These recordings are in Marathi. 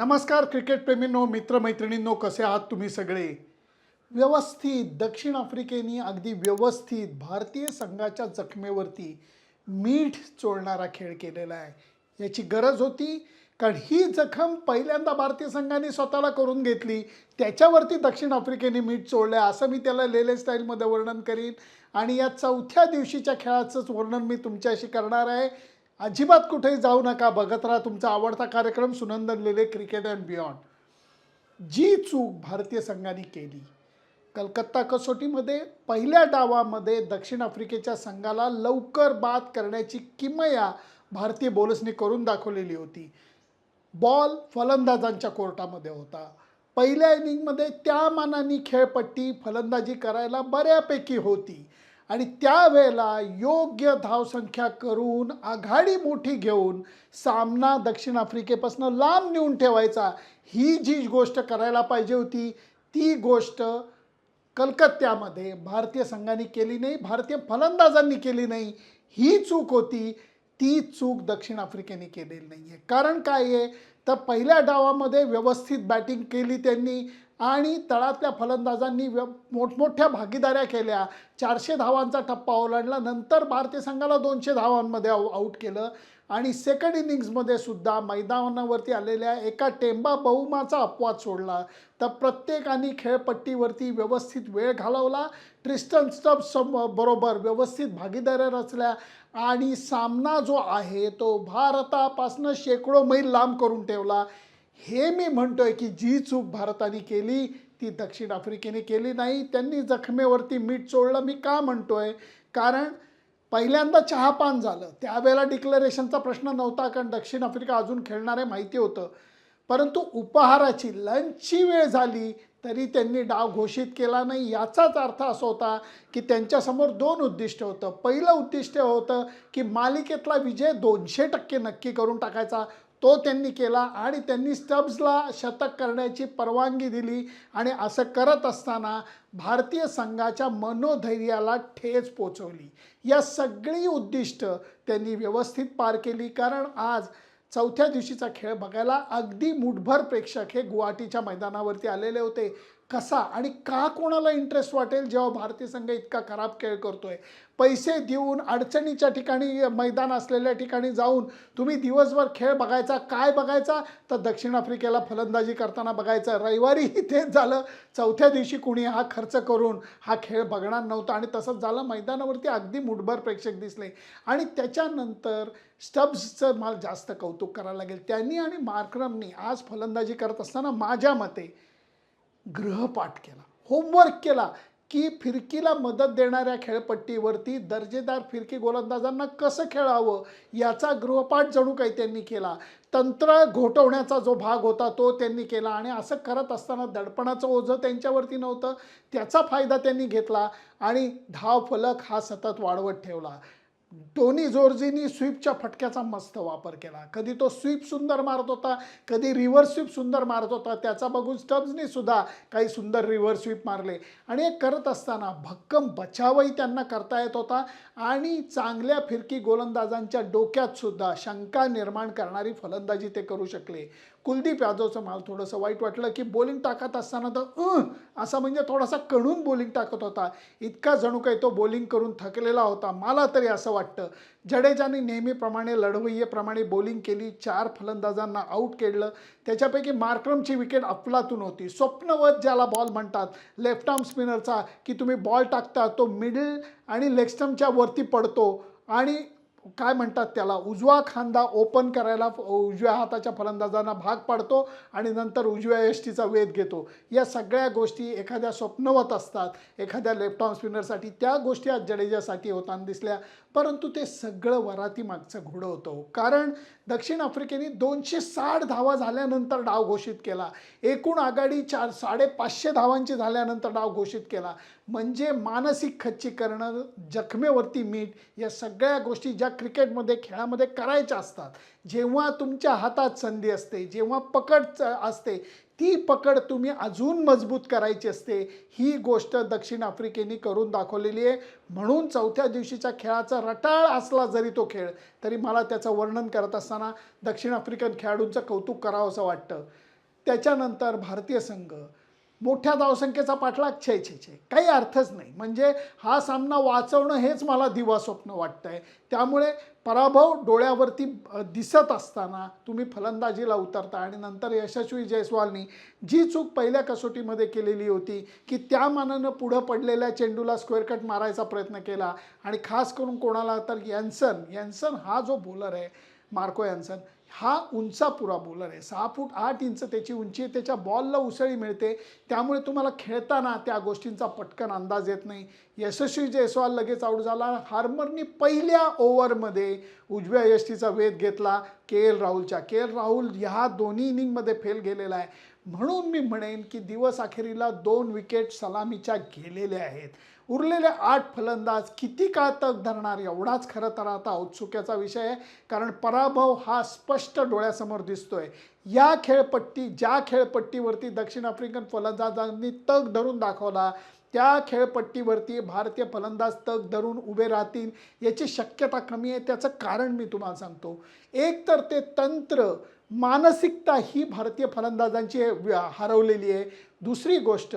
नमस्कार क्रिकेटप्रेमींनो मित्रमैत्रिणींनो कसे आहात तुम्ही सगळे? व्यवस्थित दक्षिण आफ्रिकेने अगदी व्यवस्थित भारतीय संघाच्या जखमेवरती मीठ चोळणारा खेळ केलेला आहे. याची गरज होती कारण ही जखम पहिल्यांदा भारतीय संघाने स्वतःला करून घेतली. त्याच्यावरती दक्षिण आफ्रिकेने मीठ चोळलं आहे असं मी त्याला लेले स्टाईलमध्ये वर्णन करीन. आणि या चौथ्या दिवशीच्या खेळाचंच वर्णन मी तुमच्याशी करणार आहे. अजिबात कुठेही जाऊ नका बघत राहा. तुमचा आवडता कार्यक्रम Sunandan Lele cricket and beyond जी चूक भारतीय संघाने केली कलकत्ता कसोटीमध्ये पहिल्या डावामध्ये दक्षिण आफ्रिकेच्या संघाला लवकर बाद करण्याची किमया भारतीय बॉलर्सनी करून दाखवलेली होती. बॉल फलंदाजांच्या कोर्टामध्ये होता. पहिल्या इनिंगमध्ये त्या मानाने खेळपट्टी फलंदाजी करायला बऱ्यापैकी होती. आणि त्यावेळेला योग्य धावसंख्या करून आघाडी मोठी घेऊन सामना दक्षिण आफ्रिकेपासून लांब नेऊन ठेवायचा ही जी गोष्ट करायला पाहिजे होती ती गोष्ट कलकत्त्यामध्ये भारतीय संघाने केली नाही भारतीय फलंदाजांनी केली नाही. ही चूक होती ती चूक दक्षिण आफ्रिकेने केलेली नाही आहे कारण काय आहे? तर पहिल्या डावामध्ये व्यवस्थित बॅटिंग केली त्यांनी आणि तळातल्या फलंदाजांनी व्य मोठमोठ्या भागीदाऱ्या केल्या. चारशे धावांचा टप्पा ओलांडला. नंतर भारतीय संघाला दोनशे धावांमध्ये आऊट केलं. आणि सेकंड इनिंग्समध्ये सुद्धा मैदानावरती आलेल्या एका टेंबा बहुमाचा अपवाद सोडला. तर प्रत्येकाने खेळपट्टीवरती व्यवस्थित वेळ घालवला. ट्रिस्टन स्टब सम बरोबर व्यवस्थित भागीदाऱ्या रचल्या. आणि सामना जो आहे तो भारतापासनं शेकडो मैल लांब करून ठेवला. हे मी म्हणतोय की जी चूक भारताने केली ती दक्षिण आफ्रिकेने केली नाही. त्यांनी जखमेवरती मीठ चोळलं मी का म्हणतोय? कारण पहिल्यांदा चहापान झालं. त्यावेळेला डिक्लरेशनचा प्रश्न नव्हता कारण दक्षिण आफ्रिका अजून खेळणारे माहिती होतं. परंतु उपहाराची लंचची वेळ झाली तरी त्यांनी डाव घोषित केला नाही. याचाच अर्थ असा होता की त्यांच्यासमोर दोन उद्दिष्ट होतं. पहिलं उद्दिष्ट होतं की मालिकेतला विजय दोनशे टक्के नक्की करून टाकायचा. तो त्यांनी केला आणि त्यांनी स्टब्सला शतक करण्याची परवानगी दिली आणि असं करत असताना भारतीय संघाच्या मनोधैर्याला ठेच पोचवली. या सगळी उद्दिष्ट त्यांनी व्यवस्थित पार केली. कारण आज चौथ्या दिवशीचा खेळ बघायला अगदी मुठभर प्रेक्षक हे गुवाहाटीच्या मैदानावरती आलेले होते. कसा आणि का कोणाला इंटरेस्ट वाटेल जेव्हा भारतीय संघ इतका खराब खेळ करतोय? पैसे देऊन अडचणीच्या ठिकाणी मैदान असलेल्या ठिकाणी जाऊन तुम्ही दिवसभर खेळ बघायचा काय बघायचा? तर दक्षिण आफ्रिकेला फलंदाजी करताना बघायचं. रविवारीही तेच झालं चौथ्या दिवशी कुणी हा खर्च करून हा खेळ बघणार नव्हता आणि तसंच झालं. मैदानावरती अगदी मुठभर प्रेक्षक दिसले. आणि त्याच्यानंतर स्टब्सचं मला जास्त कौतुक करायला लागेल. त्यांनी आणि मार्क्रमनी आज फलंदाजी करत असताना माझ्या मते गृहपाठ केला होमवर्क केला की फिरकीला मदत देणाऱ्या खेळपट्टीवरती दर्जेदार फिरकी गोलंदाजांना कसं खेळावं याचा गृहपाठ जणू काही त्यांनी केला. तंत्र घोटवण्याचा जो भाग होता तो त्यांनी केला आणि असं करत असताना दडपणाचं ओझं त्यांच्यावरती नव्हतं त्याचा फायदा त्यांनी घेतला आणि धाव फलक हा सतत वाढवत ठेवला. टोनी जोर्जीनी स्वीपच्या फटक्याचा मस्त वापर केला. कधी तो स्वीप सुंदर मारत होता कधी रिव्हर्स स्वीप सुंदर मारत होता त्याचा बघून स्टब्सनी सुद्धा काही सुंदर रिव्हर्स स्वीप मारले. आणि हे करत असताना भक्कम बचावही त्यांना करता येत होता आणि चांगल्या फिरकी गोलंदाजांच्या डोक्यात सुद्धा शंका निर्माण करणारी फलंदाजी ते करू शकले. कुलदीप यादवचं मला थोडंसं वाईट वाटलं की बॉलिंग टाकत असताना तर असा म्हणजे थोडासा कणून बॉलिंग टाकत होता. इतका जणू काही तो बॉलिंग करून थकलेला होता. मला तरी असं वाटतं. जडेजाने नेहमीप्रमाणे लढवय्येप्रमाणे बॉलिंग केली. चार फलंदाजांना आऊट केलं त्याच्यापैकी मार्क्रमची विकेट अफलातून होती. स्वप्नवत ज्याला बॉल म्हणतात लेफ्ट आर्म स्पिनरचा की तुम्ही बॉल टाकता तो मिडल आणि लेगस्टमच्या वरती पडतो. आणि काय म्हणतात त्याला? उजवा खांदा ओपन करायला उजव्या हाताच्या फलंदाजांना भाग पाडतो आणि नंतर उजव्या यष्टीचा वेध घेतो. या सगळ्या गोष्टी एखाद्या स्वप्नवत असतात. एखाद्या लेफ्ट आर्म स्पिनरसाठी त्या गोष्टी आज जडेजासाठी होताना दिसल्या. परंतु ते सगळं वराती मागचं घोडं होतं हो. कारण दक्षिण आफ्रिकेने दोनशे साठ धावा झाल्यानंतर डाव घोषित केला. एकूण आघाडी चार साडेपाचशे धावांची झाल्यानंतर डाव घोषित केला. म्हणजे मानसिक खच्चीकरण जखमेवरती मीठ या सगळ्या गोष्टी ज्या क्रिकेटमध्ये खेळामध्ये करायच्या असतात. जेव्हा तुमच्या हातात संधी असते जेव्हा पकड च- असते ती पकड तुम्ही अजून मजबूत करायची असते. ही गोष्ट दक्षिण आफ्रिकेने करून दाखवलेली आहे. म्हणून चौथ्या दिवशीच्या खेळाचा रटाळ असला जरी तो खेळ तरी मला त्याचं वर्णन करत असताना दक्षिण आफ्रिकन खेळाडूंचं कौतुक करावं असं वाटतं. त्याच्यानंतर भारतीय संघ मोठ्या धावसंख्येचा पाठलाग छे छे छे. काही अर्थच नाही. म्हणजे हा सामना वाचवणं हेच मला दिवास्वप्न वाटतंय. त्यामुळे पराभव डोळ्यावरती दिसत असताना तुम्ही फलंदाजीला उतरता आणि नंतर यशस्वी जयस्वालनी जी चूक पहिल्या कसोटीमध्ये केलेली होती की त्या मानानं पुढं पडलेल्या चेंडूला स्क्वेअर कट मारायचा प्रयत्न केला आणि खास करून कोणाला तर यन्सन यन्सन हा जो बॉलर आहे मार्को यन्सन हा उंचापुरा बॉलर आहे. सहा फूट आठ इंच त्याची उंची आहे त्याच्या बॉलला उसळी मिळते. त्यामुळे तुम्हाला खेळताना त्या गोष्टींचा पटकन अंदाज येत नाही. यशस्वी जयस्वाल लगेच आऊट झाला. हार्मरनी पहिल्या ओव्हरमध्ये उजव्या यष्टीचा वेध घेतला. के एल राहुलच्या. के एल राहुल ह्या दोन्ही इनिंगमध्ये फेल गेलेला आहे. म्हणून मी म्हणेन की दिवस अखेरीला दोन विकेट सलामीच्या गेलेल्या आहेत. उरलेले आठ फलंदाज किती काळ तग धरणार एवढाच खरं तर आता औत्सुक्याचा विषय आहे. कारण पराभव हा स्पष्ट डोळ्यासमोर दिसतोय. या खेळपट्टी ज्या खेळपट्टीवरती दक्षिण आफ्रिकन फलंदाजांनी तग धरून दाखवला त्या खेळपट्टीवरती भारतीय फलंदाज तग धरून उभे राहतील याची शक्यता कमी आहे. त्याचं कारण मी तुम्हाला सांगतो. एक तर ते तंत्र मानसिकता ही भारतीय फलंदाजांची हरवलेली आहे. दुसरी गोष्ट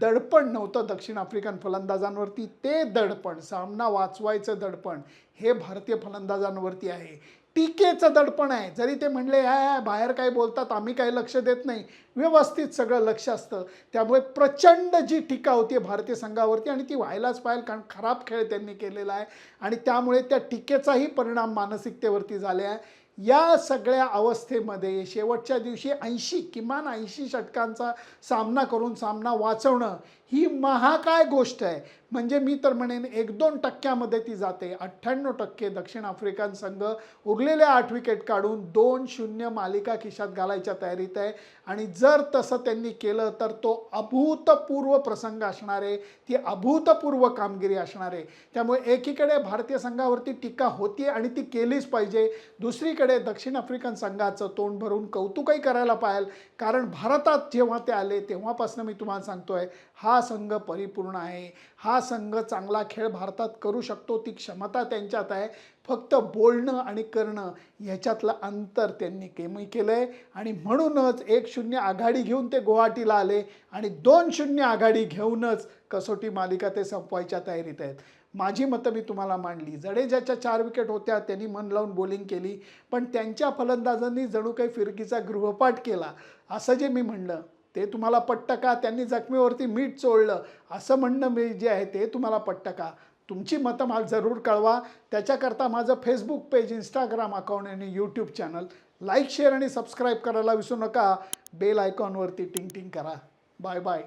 दडपण नव्हतं दक्षिण आफ्रिकन फलंदाजांवरती. ते दडपण सामना वाचवायचं दडपण हे भारतीय फलंदाजांवरती आहे. टीकेचं दडपण आहे. जरी ते म्हणले ह्या ह्या बाहेर काय बोलतात आम्ही काही लक्ष देत नाही. व्यवस्थित सगळं लक्ष असतं. त्यामुळे प्रचंड जी टीका होती भारतीय संघावरती आणि ती व्हायलाच पाहिजे कारण खराब खेळ त्यांनी केलेला आहे. आणि त्यामुळे त्या टीकेचाही परिणाम मानसिकतेवरती झाले आहे. या सगळ्या अवस्थेमध्ये शेवटच्या दिवशी ऐंशी किमान ऐंशी षटकांचा सामना करून सामना वाचवणं ही महाकाय गोष्ट आहे? म्हणजे मी तर म्हणेन एक दोन टक्क्यामध्ये ती जाते. अठ्ठ्याण्णव टक्के दक्षिण आफ्रिकन संघ उरलेले आठ विकेट काढून दोन शून्य मालिका खिशात घालायच्या तयारीत आहे. आणि जर तसं त्यांनी केलं तर तो अभूतपूर्व प्रसंग असणार आहे. ती अभूतपूर्व कामगिरी असणार आहे. त्यामुळे एकीकडे भारतीय संघावरती टीका होती आणि ती केलीच पाहिजे. दुसरीकडे दक्षिण आफ्रिकन संघाचं तोंड भरून कौतुकही करायला पाहिजे कारण भारतात जेव्हा ते आले तेव्हापासून मी तुम्हाला सांगतोय हा संघ परिपूर्ण आहे. हा संघ चांगला खेळ भारतात करू शकतो. ती क्षमता त्यांच्यात आहे. फक्त बोलणं आणि करणं ह्याच्यातलं अंतर त्यांनी कमी केलं आहे आणि म्हणूनच एक शून्य आघाडी घेऊन ते गुवाहाटीला आले आणि दोन शून्य आघाडी घेऊनच कसोटी मालिका ते संपवायच्या तयारीत आहेत. माझी मतं मी तुम्हाला मांडली. जडेजाच्या चार विकेट होत्या त्यांनी मन लावून बोलिंग केली. पण त्यांच्या फलंदाजांनी जणू काही फिरकीचा गृहपाठ केला असं जे मी म्हणलं. ते तुम्हाला पटतं का त्यांनी जखमीवरती मीठ चोळलं. असं म्हणणं मी जे आहे ते तुम्हाला पटतं का तुमची मतं मला जरूर कळवा. त्याच्याकरता माझं फेसबुक पेज इंस्टाग्राम अकाउंट आणि यूट्यूब चॅनल लाईक शेअर आणि सबस्क्राईब करायला विसरू नका. बेल आयकॉनवरती टिंग टिंग करा. Bye bye